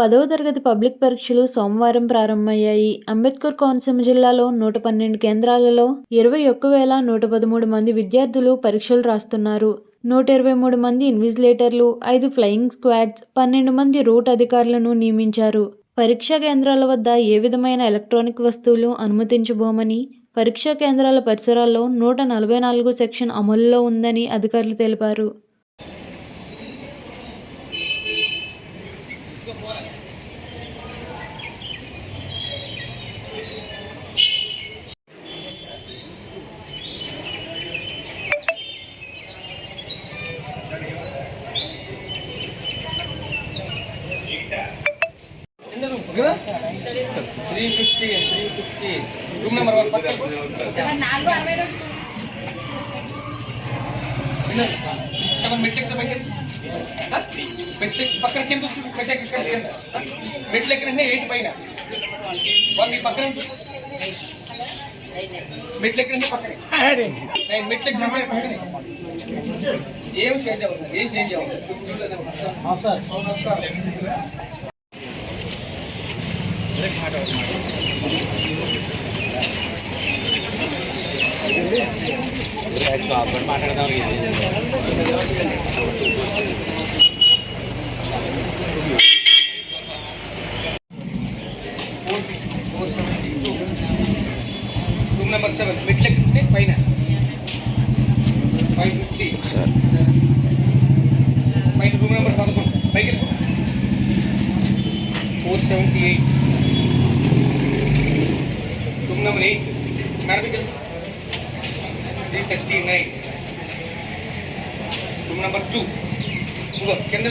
పదవ తరగతి పబ్లిక్ పరీక్షలు సోమవారం ప్రారంభమయ్యాయి. అంబేద్కర్ కోనసీమ జిల్లాలో నూట పన్నెండు కేంద్రాలలో ఇరవై ఒక్క వేల నూట పదమూడు మంది విద్యార్థులు పరీక్షలు రాస్తున్నారు. నూట ఇరవై మూడు మంది ఇన్విజిలేటర్లు ఐదు ఫ్లయింగ్ స్క్వాడ్స్ పన్నెండు మంది రూట్ అధికారులను నియమించారు. పరీక్షా కేంద్రాల వద్ద ఏ విధమైన ఎలక్ట్రానిక్ వస్తువులు అనుమతించబోమని పరీక్షా కేంద్రాల పరిసరాల్లో నూట నలభై నాలుగు సెక్షన్ అమలులో ఉందని అధికారులు తెలిపారు. Three fifty three fifty room number one ಪಕ್ಕ ಮೆಟ್ರಿಕ್ ತಗೊಂಡು పక్కన కింద మెట్లెక్కి కింద మెట్లెక్కిన ఎయిట్ పైన మీ పక్కన మెట్లెక్కిన పక్కనే నైన్ మెట్లెక్కిన పక్కనే ఏం చేంజ్ అవ్వదు ఏం చేంజ్ అవ్వదు మాట్లాడదాం. సెవెన్ మెట్లెక్కిన పైన ఫైవ్ ఫిఫ్టీ సార్ పైన రూమ్ నెంబర్ పదకొండు పైకి four seventy eight room number eight madam three thirty nine room number two కింద